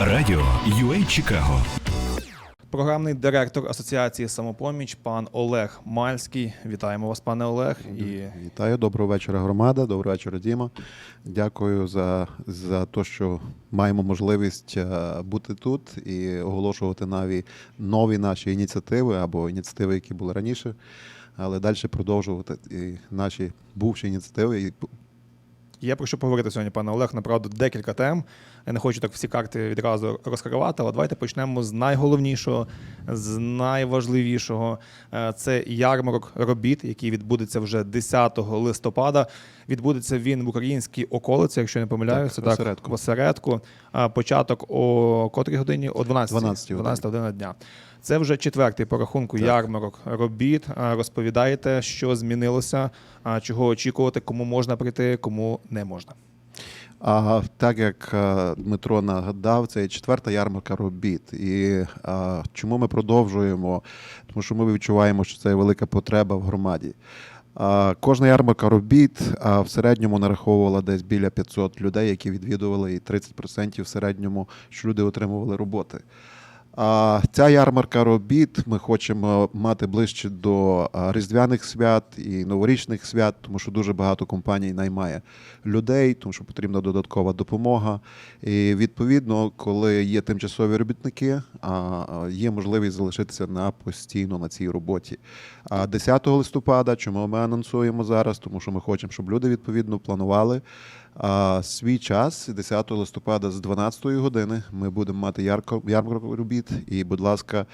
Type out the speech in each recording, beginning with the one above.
Радіо UA Чикаго. Програмний директор Асоціації самопоміч пан Олег Мальський. Вітаємо вас, пане Олег. І Вітаю, доброго вечора, громада. Доброго вечора, Діма. Дякую за, за те, що маємо можливість е, бути тут і оголошувати нові, нові наші ініціативи або ініціативи, які були раніше, але далі продовжувати і наші бувші ініціативи. Є про що поговорити сьогодні, пане Олег. Направду декілька тем. Я не хочу так всі карти відразу розкривати, але давайте почнемо з найголовнішого, з найважливішого. Е, Це ярмарок робіт, який відбудеться вже 10 листопада. Відбудеться він в українській околиці, якщо не помиляюся, Так, осередку. в осередку. А Початок о котрій годині? О 12. 12 12 година дня. Це вже четвертий по рахунку Так. ярмарок робіт. Розповідаєте, що змінилося, чого очікувати, кому можна прийти, кому не можна. А так як е, Дмитро нагадав, це є четверта ярмарка робіт. І а, чому ми продовжуємо? Тому що ми відчуваємо, що це є велика потреба в громаді. А, Кожна ярмарка робіт а, в середньому нараховувала десь біля 500 людей, які відвідували, і 30% в середньому, що люди отримували роботи. А ця ярмарка робіт ми хочемо мати ближче до різдвяних свят і новорічних свят, тому що дуже багато компаній наймає людей, тому що потрібна додаткова допомога. І відповідно, коли є тимчасові робітники, а, є можливість залишитися на постійно на цій роботі. А 10 листопада, чому ми анонсуємо зараз? Тому що ми хочемо, щоб люди відповідно планували. А, свій час 10 листопада з 12 години ми будемо мати ярмарку робіт. І, будь ласка,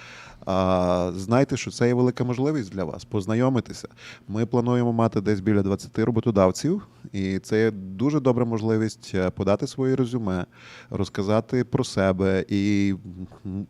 а, знайте, що це є велика можливість для вас познайомитися. Ми плануємо мати десь біля 20 роботодавців, і це є дуже добра можливість е, подати своє резюме, розказати про себе і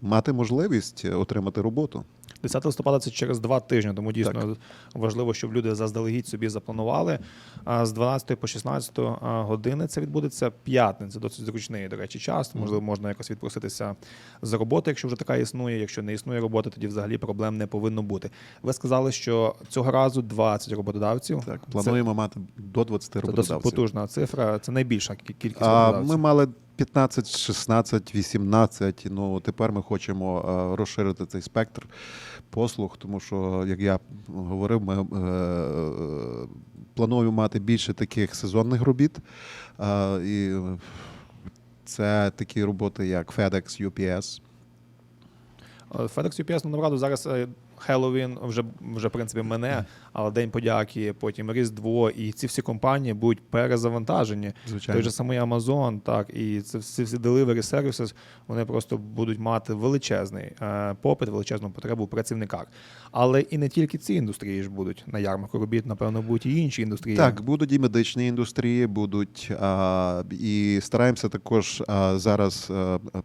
мати можливість отримати роботу. 10 листопада це через два тижні, тому дійсно важливо, щоб люди заздалегідь собі запланували. А з 12 по 16 години це відбудеться п'ятниця, досить зручний, до речі, час. Можливо, можна якось відпроситися з роботи, якщо вже така існує. Якщо не існує роботи, тоді взагалі проблем не повинно бути. Ви сказали, що цього разу 20 роботодавців. Так, плануємо мати до 20 Це, це досить потужна цифра. Це найбільша кількість А, роботодавців. ми мали 15, 16, 18. Ну тепер ми хочемо е, розширити цей спектр послуг, тому що, як я говорив, ми е, плануємо мати більше таких сезонних робіт. Е, і це такі роботи, як FedEx, UPS. Е, FedEx UPS, ну, направду, зараз е, Хеллоуін вже, вже в принципі мене, але День подяки, потім Різдво, і ці всі компанії будуть перезавантажені. Звичайно. Той же самий Amazon, так, і це всі всі delivery services, вони просто будуть мати величезний е, попит, величезну потребу в працівниках. Але і не тільки ці індустрії ж будуть на ярмарку робіт, напевно, будуть і інші індустрії. Так, будуть і медичні індустрії, будуть а, і стараємося також а, зараз. А, а,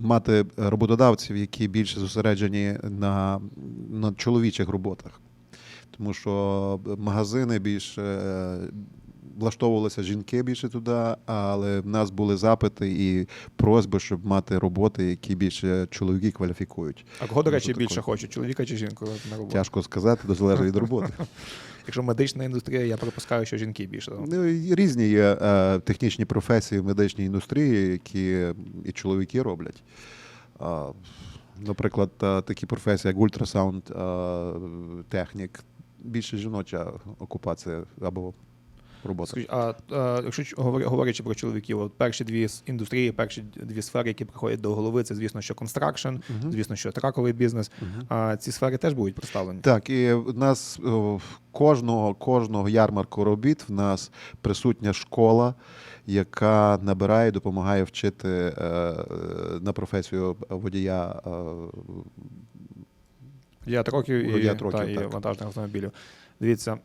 Мати роботодавців, які більше зосереджені на, на чоловічих роботах, тому що магазини більше е, влаштовувалися жінки більше туди, але в нас були запити і просьби, щоб мати роботи, які більше чоловіки кваліфікують. А кого, до речі, Тобто більше хочуть, чоловіка чи жінку на роботу? Тяжко сказати, то залежить від роботи. Якщо медична індустрія, я припускаю, що жінки більше. Ну, різні є е, технічні професії в медичній індустрії, які і чоловіки роблять. Наприклад, е, такі професії, як ультрасаунд е, технік, більше жіноча окупація або робота. Скажіть, а, а якщо говорячи про чоловіків, от перші дві індустрії, перші дві сфери, які приходять до голови, це звісно, що констракшн, звісно, що траковий бізнес. А ці сфери теж будуть представлені. Так, і в нас в кожного, кожного ярмарку робіт в нас присутня школа, яка набирає, допомагає вчити е, е, на професію водія е, Водія троків і, та, і вантажних автомобілів. Дивіться,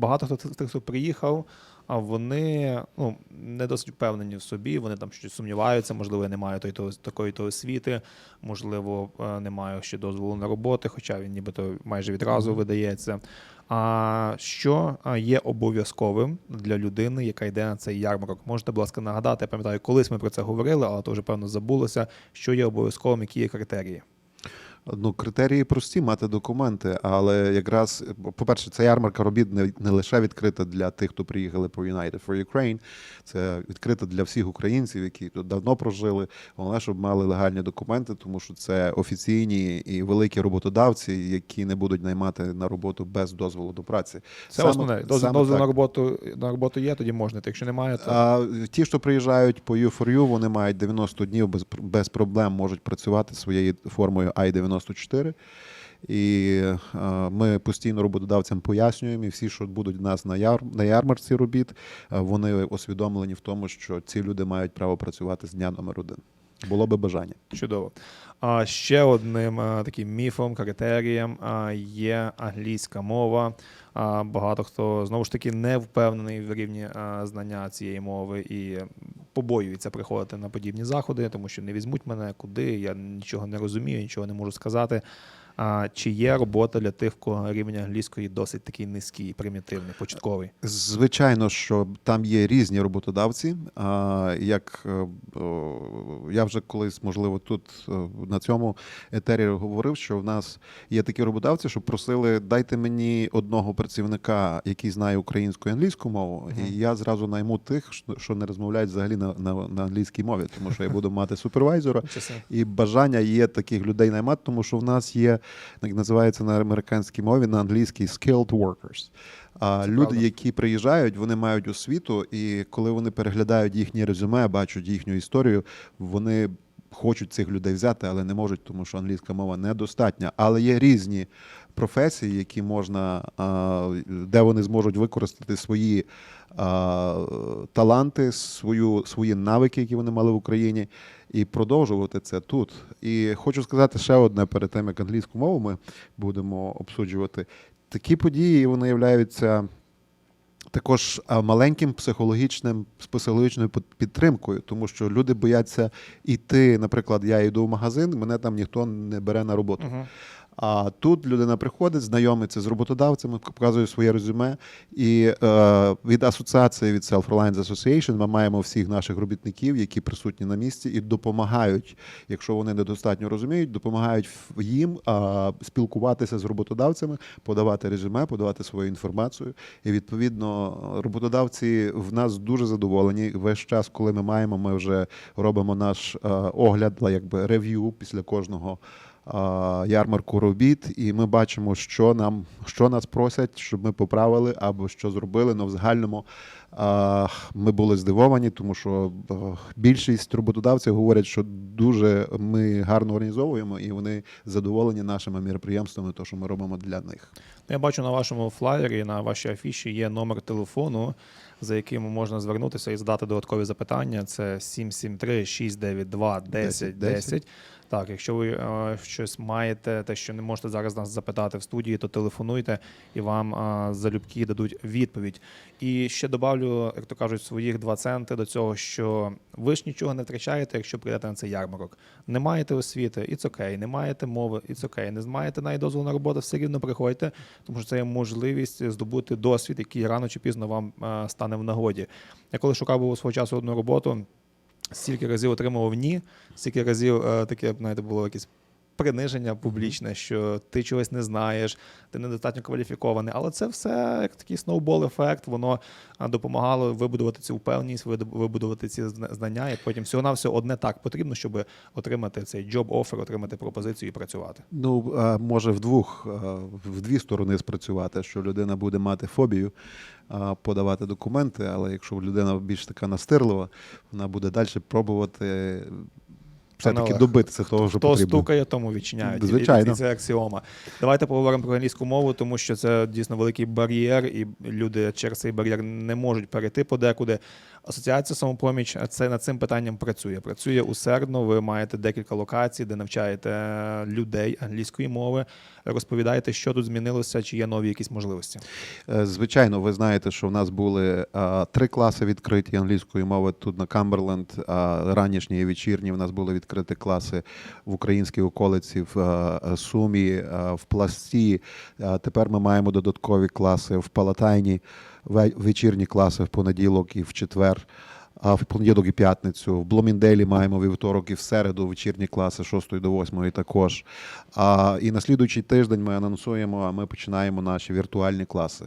багато хто з тих, хто приїхав, а вони ну, не досить впевнені в собі, вони там щось сумніваються, можливо, я не маю той, то, такої то освіти, можливо, е, не маю ще дозволу на роботи, хоча він нібито майже відразу видається. А що є обов'язковим для людини, яка йде на цей ярмарок? Можете, будь ласка, нагадати, я пам'ятаю, колись ми про це говорили, але то вже певно забулося. Що є обов'язковим, які є критерії? Ну, критерії прості мати документи, але якраз, по-перше, ця ярмарка робіт не, не лише відкрита для тих, хто приїхали по United for Ukraine, це відкрита для всіх українців, які тут давно прожили. Головне, щоб мали легальні документи, тому що це офіційні і великі роботодавці, які не будуть наймати на роботу без дозволу до праці. Це Саме- основне. Дозвіл, на роботу на роботу є, тоді можна. Якщо немає, то А, ті, що приїжджають по U4U, вони мають 90 днів без, без проблем можуть працювати своєю формою I-94. І ми постійно роботодавцям пояснюємо, і всі, що будуть у нас на, яр, на ярмарці робіт, вони усвідомлені в тому, що ці люди мають право працювати з дня номер один. Було би бажання. Чудово. А ще одним а, таким міфом, критерієм а, є англійська мова. А, багато хто знову ж таки не впевнений в рівні а, знання цієї мови і побоюється приходити на подібні заходи, тому що не візьмуть мене куди, я нічого не розумію, нічого не можу сказати. А, чи є робота для тих, кого рівень англійської досить такий низький, примітивний, початковий? Звичайно, що там є різні роботодавці. Як е, я вже колись, можливо, тут е, на цьому етері говорив, що в нас є такі роботодавці, що просили дайте мені одного працівника, який знає українську і англійську мову, і я зразу найму тих, що- не розмовляють взагалі на, на, на англійській мові, тому що я буду мати супервайзера. І бажання є таких людей наймати, тому що в нас є, називається на американській мові, на англійській skilled workers. А Це люди, правда. які приїжджають, вони мають освіту, і коли вони переглядають їхнє резюме, бачать їхню історію, вони хочуть цих людей взяти, але не можуть, тому що англійська мова недостатня. Але є різні професії, які можна, де вони зможуть використати свої таланти, свою, свої навики, які вони мали в Україні, і продовжувати це тут. І хочу сказати ще одне перед тим, як англійську мову ми будемо обсуджувати. Такі події вони являються також маленьким психологічним психологічною підтримкою, тому що люди бояться йти. Наприклад, я йду в магазин, мене там ніхто не бере на роботу. Мгм. А тут людина приходить, знайомиться з роботодавцями, показує своє резюме. І е, від асоціації від Self-Reliance Association ми маємо всіх наших робітників, які присутні на місці, і допомагають, якщо вони недостатньо розуміють, допомагають їм е, спілкуватися з роботодавцями, подавати резюме, подавати свою інформацію. І відповідно роботодавці в нас дуже задоволені. Весь час, коли ми маємо, ми вже робимо наш е, огляд, якби рев'ю після кожного ярмарку робіт, і ми бачимо, що нам що нас просять, щоб ми поправили або що зробили. Но в загальному ми були здивовані, тому що більшість роботодавців говорять, що дуже ми гарно організовуємо, і вони задоволені нашими міроприємствами, то що ми робимо для них. Ну, Я бачу на вашому флаєрі, на вашій афіші є номер телефону, за яким можна звернутися і задати додаткові запитання. Це 773-692-1010. Так, якщо ви е, щось маєте, те, що не можете зараз нас запитати в студії, то телефонуйте і вам е, залюбки дадуть відповідь. І ще добавлю, як то кажуть, своїх два центи до цього, що ви ж нічого не втрачаєте, якщо прийдете на цей ярмарок. Не маєте освіти, it's окей, не маєте мови, it's окей, не маєте навіть дозволу на роботу, все рівно приходьте, тому що це є можливість здобути досвід, який рано чи пізно вам е, стане в нагоді. Я коли шукав свого часу одну роботу, стільки разів отримував ні, стільки разів е, таке, знаєте, було якесь приниження публічне, що ти чогось не знаєш, ти недостатньо кваліфікований. Але це все як такий сноубол-ефект, воно допомагало вибудувати цю впевненість, вибудувати ці знання, і потім всього на все одне так потрібно, щоб отримати цей job offer, отримати пропозицію і працювати. Ну, може, в двох в дві сторони спрацювати, що людина буде мати фобію подавати документи, але якщо людина більш така настирлива, вона буде далі пробувати все-таки добитися того, що Хто потрібно. стукає, тому відчиняють. Звичайно. і це аксіома. Давайте поговоримо про англійську мову, тому що це дійсно великий бар'єр, і люди через цей бар'єр не можуть перейти подекуди. Асоціація самопоміч це над цим питанням працює. Працює усердно. Ви маєте декілька локацій, де навчаєте людей англійської мови. Розповідаєте, що тут змінилося, чи є нові якісь можливості. Е, Звичайно, ви знаєте, що в нас були а, три класи відкриті англійської мови тут на Камберленд, а, ранішні і вечірні. В нас були відкриті класи в українській околиці, в а, Сумі, а, в Пласті. А, Тепер ми маємо додаткові класи в Палатайні, вечірні класи в понеділок і в четвер. А в понеділок і п'ятницю. В Бломінделі маємо вівторок і в середу вечірні класи з 6 до 8 також. А, і на слідуючий тиждень ми анонсуємо, а ми починаємо наші віртуальні класи.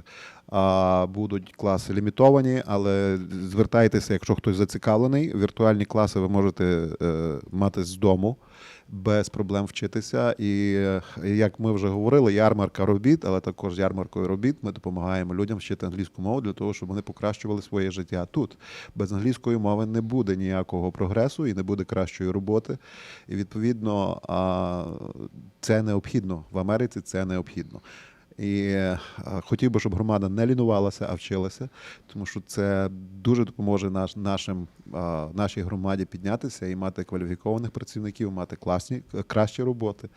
А, будуть класи лімітовані, але звертайтеся, якщо хтось зацікавлений. Віртуальні класи ви можете е, мати з дому без проблем вчитися. І е, як ми вже говорили, ярмарка робіт, але також ярмаркою робіт ми допомагаємо людям вчити англійську мову для того, щоб вони покращували своє життя тут. Без англійської мови не буде ніякого прогресу і не буде кращої роботи. І відповідно це необхідно в Америці. Це необхідно. І е, хотів би, щоб громада не лінувалася, а вчилася, тому що це дуже допоможе наш, нашим, нашій громаді піднятися і мати кваліфікованих працівників, мати класні, кращі роботи.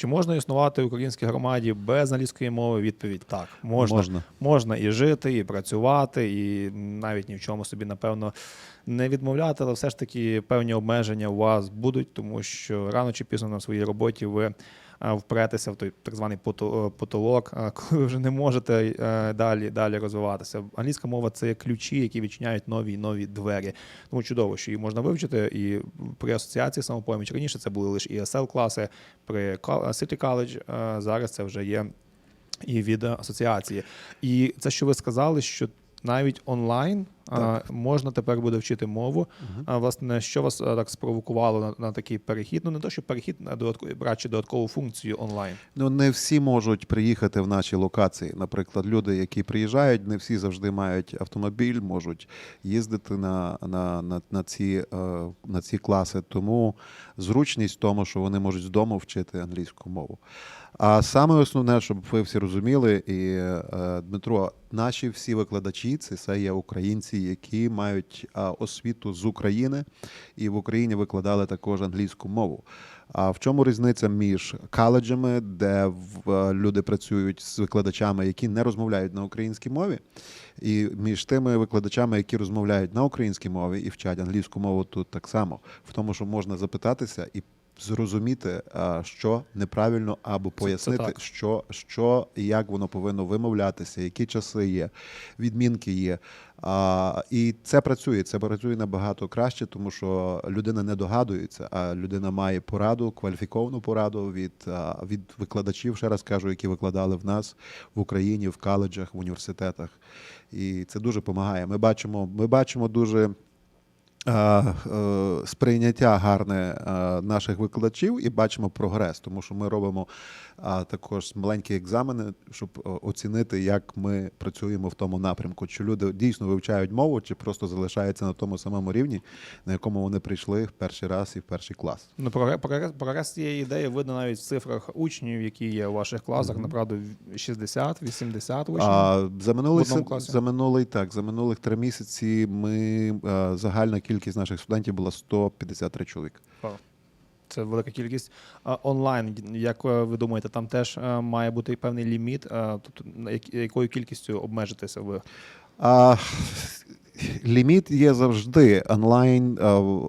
Чи можна існувати в українській громаді без англійської мови? Відповідь так, можна. Можна. Можна і жити, і працювати, і навіть ні в чому собі, напевно, не відмовляти, але все ж таки певні обмеження у вас будуть, тому що рано чи пізно на своїй роботі ви а, в той так званий е, потолок, коли ви вже не можете е, далі, далі розвиватися. Англійська мова це ключі, які відчиняють нові і нові двері. Тому чудово, що її можна вивчити. І при асоціації самопоміч раніше це були лише ESL класи, при City College е, зараз це вже є і від асоціації. І це, що ви сказали, що навіть онлайн а, можна тепер буде вчити мову. А власне, що вас так спровокувало на, на такий перехід? Ну не то, що перехід на додаткову брати додаткову функцію онлайн. Ну, не всі можуть приїхати в наші локації. Наприклад, люди, які приїжджають, не всі завжди мають автомобіль, можуть їздити на, на, на, на, ці, е, на ці класи. Тому зручність в тому, що вони можуть з дому вчити англійську мову. А саме основне, щоб ви всі розуміли, і е, Дмитро, наші всі викладачі це є українці, які мають освіту з України, і в Україні викладали також англійську мову. А в чому різниця між каледжами, де е, люди працюють з викладачами, які не розмовляють на українській мові, і між тими викладачами, які розмовляють на українській мові і вчать англійську мову тут так само, в тому, що можна запитатися і зрозуміти, що неправильно, або пояснити, що, що і як воно повинно вимовлятися, які часи є, відмінки є. А, і це працює. Це працює набагато краще, тому що людина не догадується, а людина має пораду, кваліфіковану пораду від, від викладачів, ще раз кажу, які викладали в нас в Україні, в коледжах, в університетах. І це дуже допомагає. Ми бачимо, ми бачимо дуже. Е, Сприйняття гарне е, наших викладачів і бачимо прогрес, тому що ми робимо також маленькі екзамени, щоб е, оцінити, як ми працюємо в тому напрямку, чи люди дійсно вивчають мову, чи просто залишаються на тому самому рівні, на якому вони прийшли в перший раз і в перший клас. Ну, прогре- прогрес, прогрес цієї ідеї видно навіть в цифрах учнів, які є у ваших класах. Направду 60, 80 учнів. А за минулий В одному класі? за минулий так, за минулих три місяці ми загальна кількість наших студентів була 153 чоловік. Це велика кількість. Онлайн, як е, ви думаєте, там теж е, має бути певний ліміт, тобто якою кількістю обмежитися ви? А, ліміт є завжди. Онлайн,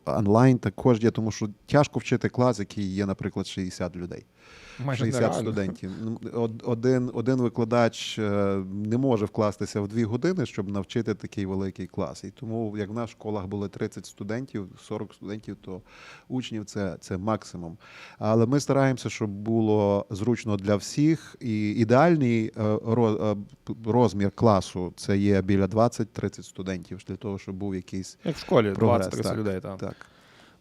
онлайн також є, тому що тяжко вчити клас, який є, наприклад, 60 людей. Майже 60 нереально. студентів. Ну, Один, один викладач е, не може вкластися в дві години, щоб навчити такий великий клас. І тому, як в наших школах було 30 студентів, 40 студентів, то учнів це, це максимум. Але ми стараємося, щоб було зручно для всіх. І ідеальний е, е, розмір класу це є біля 20-30 студентів, для того, щоб був якийсь Як в школі, прогрес. 20-30 так, людей. Так. так.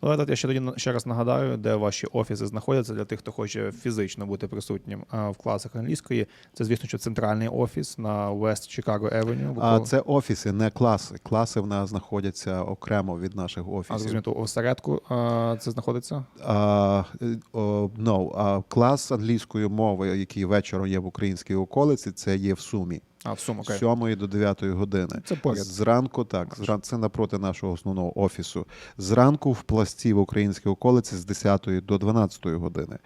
Ну, я ще тоді ще раз нагадаю, де ваші офіси знаходяться для тих, хто хоче фізично бути присутнім в класах англійської. Це, звісно, що центральний офіс на West Chicago Avenue. А це офіси, не класи. Класи в нас знаходяться окремо від наших офісів. а зрозуміло, осередку це знаходиться? А, no, а клас англійської мови, який вечором є в українській околиці, це є в сумі. А, в суму, З 7 до 9 години. Це поряд. Зранку, так, зран... це напроти нашого основного офісу. Зранку в пласті в українській околиці з 10 до 12 години.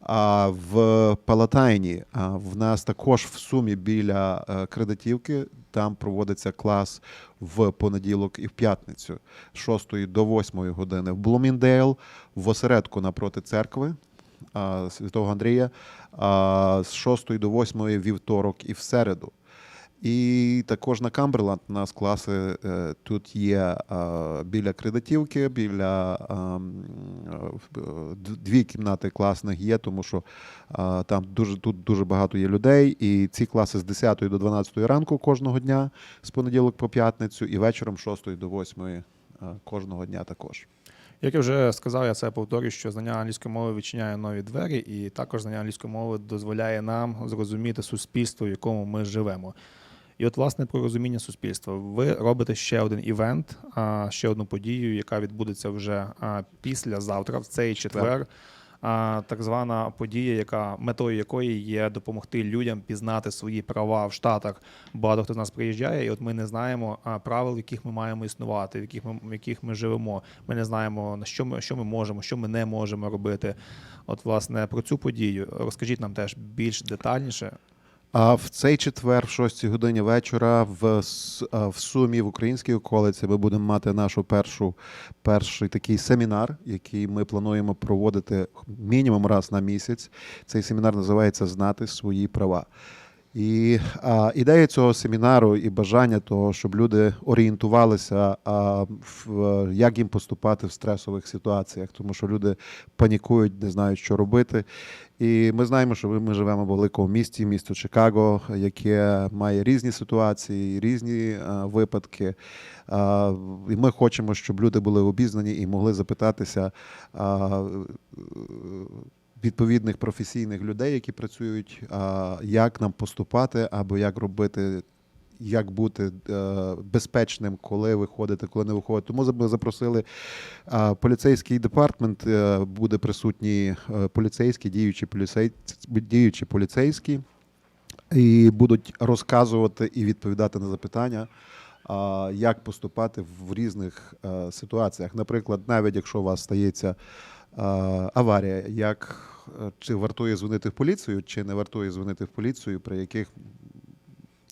А в Палатайні а, в нас також в сумі біля е, кредитівки. Там проводиться клас в понеділок і в п'ятницю з 6 до 8 години. В Блуміндейл, в осередку напроти церкви Святого Андрія а, з 6 до 8 вівторок і в середу. І також на Камберланд у нас класи е, тут є е, біля кредитівки, біля е, дві кімнати класних є, тому що там дуже тут дуже багато є людей. І ці класи з 10 до 12 ранку кожного дня, з понеділок по п'ятницю, і вечором з 6 до 8 е, кожного дня також. Як я вже сказав, я це повторюю, що знання англійської мови відчиняє нові двері, і також знання англійської мови дозволяє нам зрозуміти суспільство, в якому ми живемо. І от, власне, про розуміння суспільства. Ви робите ще один івент, ще одну подію, яка відбудеться вже а, післязавтра, в цей четвер. Так звана подія, яка метою якої є допомогти людям пізнати свої права в Штатах. Багато хто з нас приїжджає, і от ми не знаємо правил, в яких ми маємо існувати, в яких ми в яких ми живемо. Ми не знаємо на що ми що ми можемо, що ми не можемо робити. От, власне, про цю подію розкажіть нам теж більш детальніше. А в цей четвер, в 6 годині вечора, в, в Сумі в українській околиці ми будемо мати нашу першу перший такий семінар, який ми плануємо проводити мінімум раз на місяць. Цей семінар називається Знати свої права. І а, ідея цього семінару і бажання того, щоб люди орієнтувалися, а, в, як їм поступати в стресових ситуаціях, тому що люди панікують, не знають, що робити. І ми знаємо, що ми живемо в великому місті, місто Чикаго, яке має різні ситуації, різні е, випадки. А, і ми хочемо, щоб люди були обізнані і могли запитатися а, відповідних професійних людей, які працюють, як нам поступати або як робити. Як бути е, безпечним, коли виходити, коли не виходити. Тому ми запросили поліцейський департмент, е, буде присутні е, поліцейські, діючі поліцей, діючі поліцейські, і будуть розказувати і відповідати на запитання, як поступати в різних ситуаціях. Наприклад, навіть якщо у вас стається аварія, як е, чи вартує дзвонити в поліцію, чи не вартує дзвонити в поліцію, при яких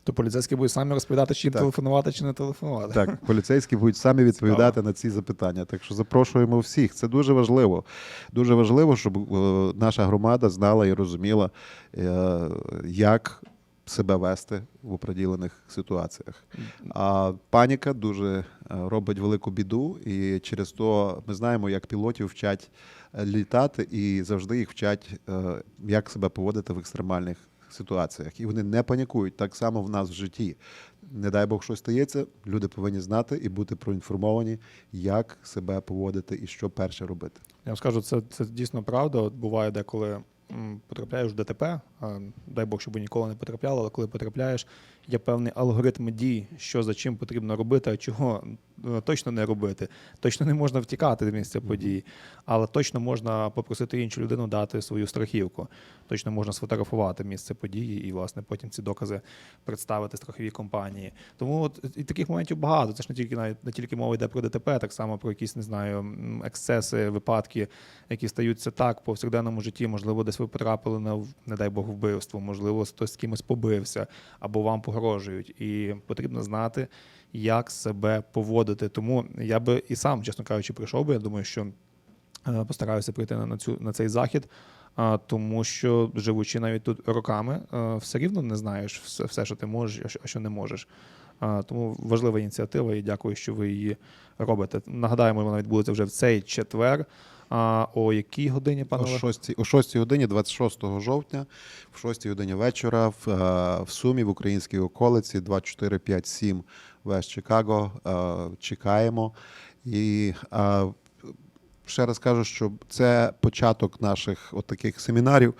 То поліцейські будуть самі розповідати, чи їм Так. телефонувати, чи не телефонувати. Так, поліцейські будуть самі відповідати на ці запитання. Так що запрошуємо всіх. Це дуже важливо. Дуже важливо, щоб е, наша громада знала і розуміла, е, як себе вести в оприділених ситуаціях. А паніка дуже е, робить велику біду, і через то ми знаємо, як пілотів вчать е, літати, і завжди їх вчать, е, як себе поводити в екстремальних ситуаціях. І вони не панікують так само в нас в житті. Не дай Бог щось стається, люди повинні знати і бути проінформовані, як себе поводити і що перше робити. Я вам скажу, це, це дійсно правда. От буває деколи потрапляєш в ДТП, дай Бог, щоб ви ніколи не потрапляли, але коли потрапляєш, є певний алгоритм дій, що за чим потрібно робити, а чого е, точно не робити. Точно не можна втікати з місця події, але точно можна попросити іншу людину дати свою страхівку. Точно можна сфотографувати місце події і, власне, потім ці докази представити страховій компанії. Тому от, і таких моментів багато. Це ж не тільки навіть не тільки мова йде про ДТП, так само про якісь, не знаю, ексцеси, випадки, які стаються так в повсякденному житті. Можливо, десь ви потрапили на не дай Бог вбивство, можливо, хтось з кимось побився або вам погрожують. І потрібно знати, як себе поводити. Тому я би і сам, чесно кажучи, прийшов би. Я думаю, що е, постараюся прийти на, цю на цей захід. Тому що живучи навіть тут роками, е, все рівно не знаєш все, що ти можеш, а що, не можеш. Тому важлива ініціатива, і дякую, що ви її робите. Нагадаємо, вона відбудеться вже в цей четвер. А о якій годині, пане О Олег? 6, о 6 годині, 26 жовтня, в 6 годині вечора в, е, в Сумі, в українській околиці, 2457 Вест Чикаго. Чекаємо. І е, ще раз кажу, що це початок наших от таких семінарів.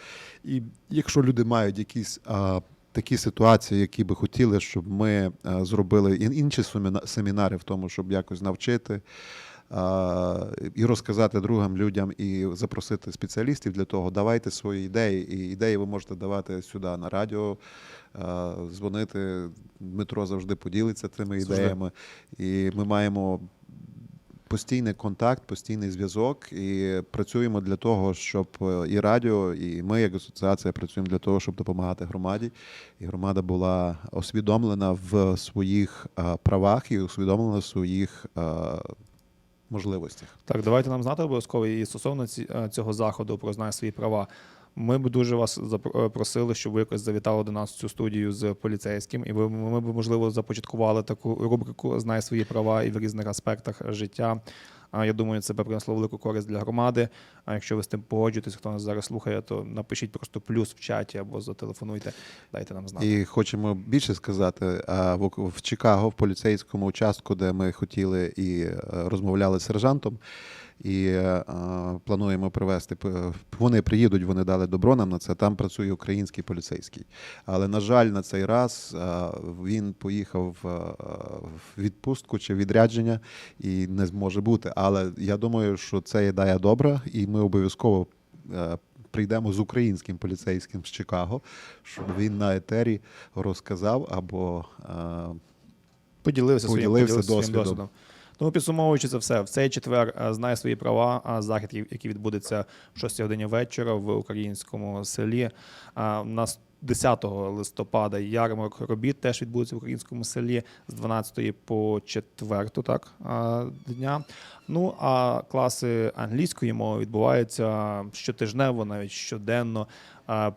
І якщо люди мають якісь е, такі ситуації, які би хотіли, щоб ми зробили інші семінари в тому, щоб якось навчити. І розказати другим людям і запросити спеціалістів для того. Давайте свої ідеї. І ідеї ви можете давати сюди на радіо, дзвонити. Дмитро завжди поділиться тими ідеями. І ми маємо постійний контакт, постійний зв'язок і працюємо для того, щоб е, і радіо, і ми, як асоціація, працюємо для того, щоб допомагати громаді. І громада була освідомлена в своїх правах і усвідомлена в своїх можливостях. Так, давайте нам знати обов'язково і стосовно е, цього заходу про знай свої права. Ми б дуже вас запро- е, щоб ви якось завітали до нас в цю студію з поліцейським, і ви ми б можливо започаткували таку рубрику Знай свої права і в різних аспектах життя. Я думаю, це би принесло велику користь для громади. А якщо ви з тим погоджуєтесь, хто нас зараз слухає, то напишіть просто плюс в чаті або зателефонуйте, дайте нам знати. І хочемо більше сказати. в Чикаго, в поліцейському участку, де ми хотіли і е, розмовляли з сержантом, і е, плануємо привезти. Вони приїдуть, вони дали добро нам на це. Там працює український поліцейський. Але, на жаль, на цей раз а, він поїхав е, в відпустку чи відрядження і не зможе бути. Але я думаю, що це ідея добра, і ми обов'язково. е, Прийдемо з українським поліцейським з Чикаго, щоб він на етері розказав або е, поділився, своїм, Поділився поділився своїм досвідом. досвідом. Тому підсумовуючи це все, в цей четвер е, знає свої права. а Захід, який- відбудеться в 6 годині вечора в українському селі. У нас 10 листопада ярмарок робіт теж відбудеться в українському селі з 12 по 4 так, дня. Ну а класи англійської мови відбуваються щотижнево, навіть щоденно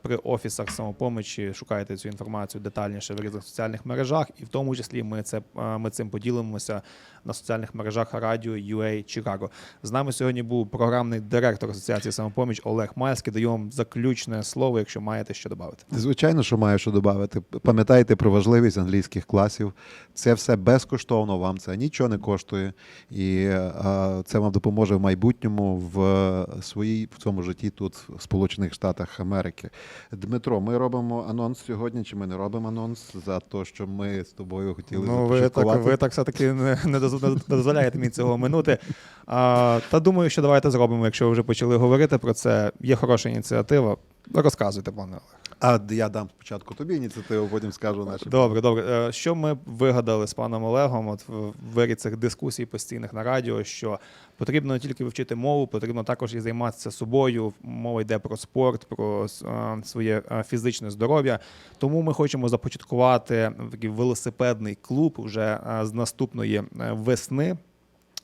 при офісах самопомочі. Шукайте цю інформацію детальніше в різних соціальних мережах, і в тому числі ми це ми цим поділимося на соціальних мережах радіо UA Чикаго. З нами сьогодні був програмний директор Асоціації самопоміч Олег Мальський. Даю вам заключне слово, якщо маєте що додати. Звичайно, що маю що додати. Пам'ятайте про важливість англійських класів. Це все безкоштовно, вам це нічого не коштує, і е, це вам допоможе в майбутньому в своїй в цьому житті тут, в Сполучених Штатах Америки. Дмитро, ми робимо анонс сьогодні, чи ми не робимо анонс за те, що ми з тобою хотіли Ну, ви так, ви так все-таки не, не не дозволяєте мені цього минути. А, та думаю, що давайте зробимо, якщо ви вже почали говорити про це. Є хороша ініціатива. Розказуйте, пане Олег. А я дам спочатку тобі ініціативу, потім скажу нашим. Добре, добре. Е, Що ми вигадали з паном Олегом от в цих дискусій постійних на радіо, що потрібно не тільки вивчити мову, потрібно також і займатися собою. Мова йде про спорт, про е, своє е, фізичне здоров'я. Тому ми хочемо започаткувати такий велосипедний клуб вже з наступної весни.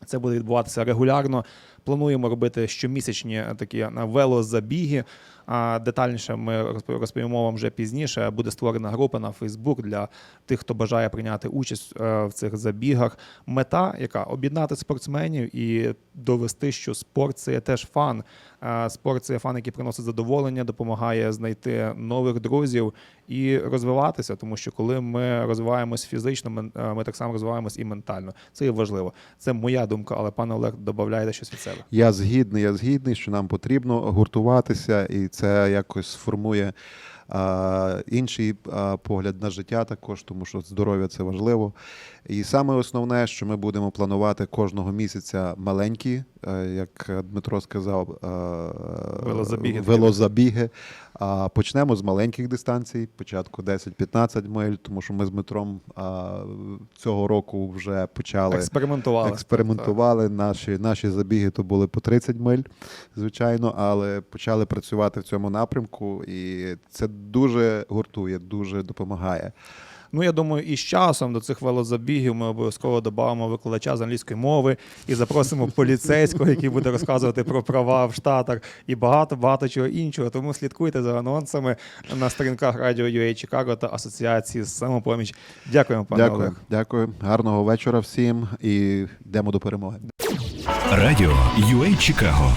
Це буде відбуватися регулярно. Плануємо робити щомісячні такі велозабіги. А детальніше ми розп- розповімо вам вже пізніше. Буде створена група на Фейсбук для тих, хто бажає прийняти участь е, в цих забігах. Мета, яка об'єднати спортсменів і довести, що спорт це теж фан. Е, Спорт це фан, який приносить задоволення, допомагає знайти нових друзів і розвиватися. Тому що коли ми розвиваємось фізично, е, ми так само розвиваємось і ментально. Це є важливо. Це моя думка, але пане Олег, додавайте щось від себе. Я згідний, я згідний, що нам потрібно гуртуватися, і це якось сформує інший а, погляд на життя також, тому що здоров'я це важливо. І саме основне, що ми будемо планувати кожного місяця маленькі, е, як Дмитро сказав, е, Велозабіги велозабіги. А почнемо з маленьких дистанцій, початку 10-15 миль, тому що ми з Дмитром а, цього року вже почали Експериментували. експериментували. Наші, наші забіги то були по 30 миль, звичайно, але почали працювати в цьому напрямку, і це дуже гуртує, дуже допомагає. Ну, я думаю, і з часом до цих велозабігів ми обов'язково додамо викладача з англійської мови і запросимо поліцейського, який буде розказувати про права в Штатах і багато багато чого іншого. Тому слідкуйте за анонсами на сторінках радіо UA Чикаго та асоціації самопоміч. Дякуємо, пане дякую, Олег. дякую. Гарного вечора всім і йдемо до перемоги. Радіо UA Чикаго